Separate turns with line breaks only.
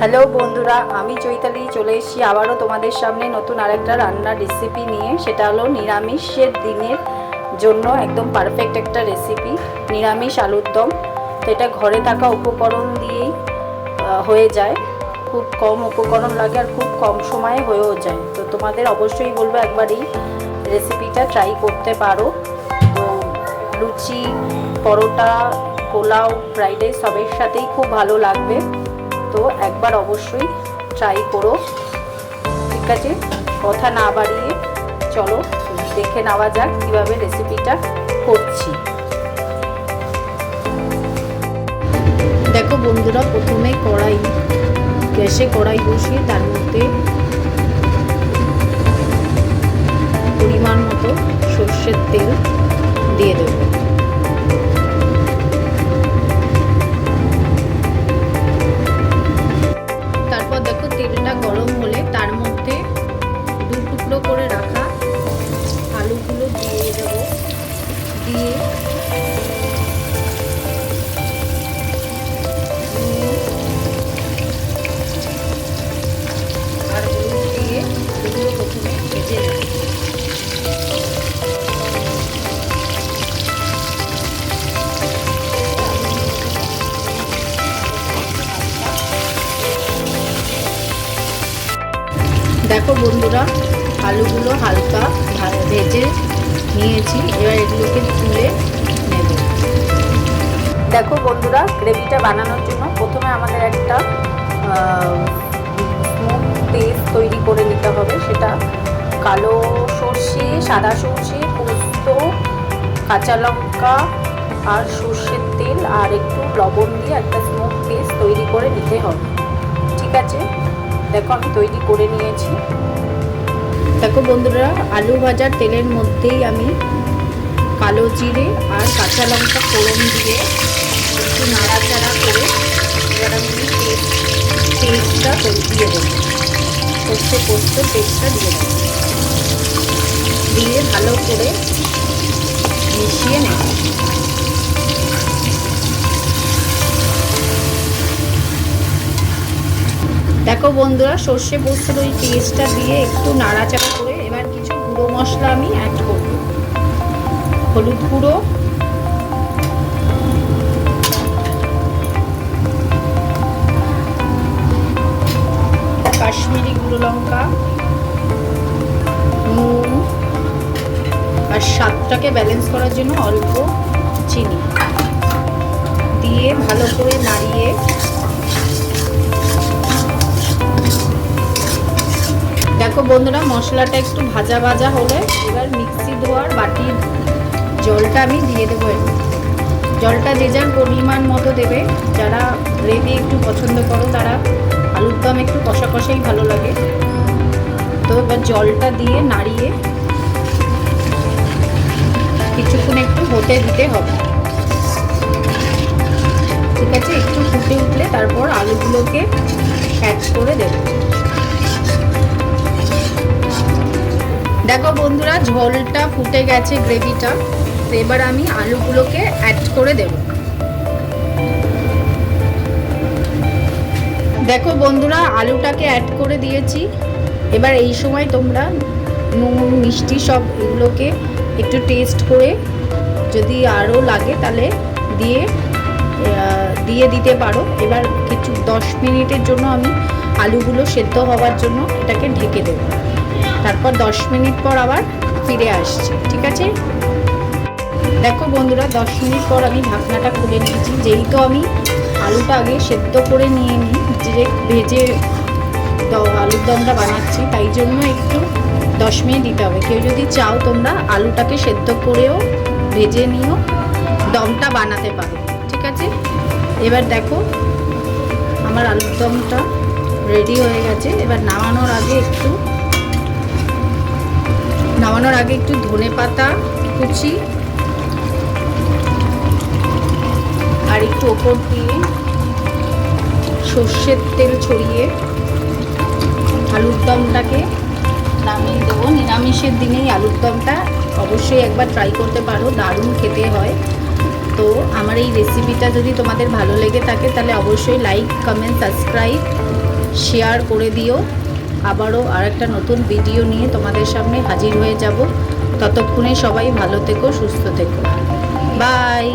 Hello বন্ধুরা, আমি চৈতালি, চলে এসেছি আবারও তোমাদের সামনে নতুন আরেকটা রান্নার রেসিপি নিয়ে। সেটা হলো নিরামিষের দিনের জন্য একদম পারফেক্ট একটা রেসিপি নিরামিষ আলুর দম। তো এটা ঘরে থাকা উপকরণ দিয়েই হয়ে যায়। খুব কম উপকরণ লাগে আর খুব কম সময়ে হয়েও যায়। তো তোমাদের অবশ্যই বলব একবার এই রেসিপিটা ট্রাই করতে পারো। তো লুচি, পরোটা, পোলাও ফ্রাইড রাইস সবের সাথেই খুব ভালো লাগবে। তো একবার অবশ্যই ট্রাই করো। ঠিক আছে? কথা না বাড়িয়ে চলো, দেখে নেওয়া যাক কীভাবে রেসিপিটা করছি। দেখো বন্ধুরা, প্রথমে কড়াই, গ্যাসে কড়াই বসিয়ে তার মধ্যে দেখো বন্ধুরা আলুগুলো হালকা ভেজে নিয়েছি। এবার এগুলোকে দেখো বন্ধুরা গ্রেভিটা বানানোর জন্য প্রথমে আমাদের একটা স্মোক পেস্ট তৈরি করে নিতে হবে। সেটা কালো সর্ষে, সাদা সর্ষে, পোস্ত, কাঁচা লঙ্কা আর সর্ষের তেল আর একটু লবণ দিয়ে একটা স্মোক পেস্ট তৈরি করে নিতে হবে। ঠিক আছে? দেখো আমি তৈরি করে নিয়েছি। দেখো বন্ধুরা, আলু ভাজার তেলের মধ্যেই আমি কালো জিরে আর কাঁচা লঙ্কা ফোড়ন দিয়ে একটু নাড়াচাড়া করে এবার আমি পেস্টটা দিয়ে দেবো। সর্ষে পোস্ত পেস্টটা দিয়ে দেবো। দিয়ে ভালো করে মিশিয়ে নেব। দেখো বন্ধুরা, সর্ষে পোস্তর ওই পেস্টটা দিয়ে একটু নাড়াচাড়া করে এবার কিছু গুঁড়ো মশলা আমি অ্যাড করব। হলুদ গুঁড়ো কাশ্মীরি গুঁড়ো লঙ্কা, নুন, আর স্বাদটাকে ব্যালেন্স করার জন্য অল্প চিনি দিয়ে ভালো করে নাড়িয়ে দেখো বন্ধুরা, মশলাটা একটু ভাজা ভাজা হলে এবার মিক্সি ধোয়ার বাটির জলটা আমি দিয়ে দেবো। জলটা যে যার পরিমাণ মতো দেবে, যারা গ্রেভি একটু পছন্দ করো, তারা আলুর দম একটু কষা কষাই ভালো লাগে। তো এবার জলটা দিয়ে নাড়িয়ে কিছুক্ষণ একটু হতে দিতে হবে। ঠিক আছে? একটু ফুটে উঠলে তারপর আলুগুলোকে অ্যাড করে দেবো। দেখো বন্ধুরা, ঝোলটা ফুটে গেছে গ্রেভিটা তো এবার আমি আলুগুলোকে অ্যাড করে দেব। দেখো বন্ধুরা, আলুটাকে অ্যাড করে দিয়েছি। এবার এই সময় তোমরা নুন, মিষ্টি সব এগুলোকে একটু টেস্ট করে যদি আরও লাগে তাহলে দিয়ে দিয়ে দিতে পারো। এবার কিছু দশ মিনিটের জন্য আমি আলুগুলো সেদ্ধ হওয়ার জন্য এটাকে ঢেকে দেবো। তারপর দশ মিনিট পর আবার ফিরে আসছি, ঠিক আছে? দেখো বন্ধুরা, দশ মিনিট পর আমি ঢাকনাটা খুলে নিয়েছি। যেহেতু আমি আলুটা আগে সেদ্ধ করে নিয়ে নিই যে ভেজে আলুর দমটা বানাচ্ছি। তাই জন্য একটু দশ মিনিট দিতে হবে। কেউ যদি চাও তোমরা আলুটাকে সেদ্ধ করেও ভেজে নিও, দমটা বানাতে পারো। ঠিক আছে? এবার দেখো, আমার আলুর দমটা রেডি হয়ে গেছে। এবার নামানোর আগে একটু, নামানোর আগে একটু ধনে পাতা, কুচি, আর একটু ওপর দিয়ে সর্ষের তেল ছড়িয়ে আলুর দমটাকে নামিয়ে দেবো। নিরামিষের দিনেই আলুর দমটা অবশ্যই একবার ট্রাই করতে পারো, দারুণ খেতে হয়। তো আমার এই রেসিপিটা যদি তোমাদের ভালো লেগে থাকে, তাহলে অবশ্যই লাইক কমেন্ট সাবস্ক্রাইব শেয়ার করে দিও। আবারও আর একটা নতুন ভিডিও নিয়ে তোমাদের সামনে হাজির হয়ে যাব। ততক্ষণে সবাই ভালো থেকো, সুস্থ থেকো। বাই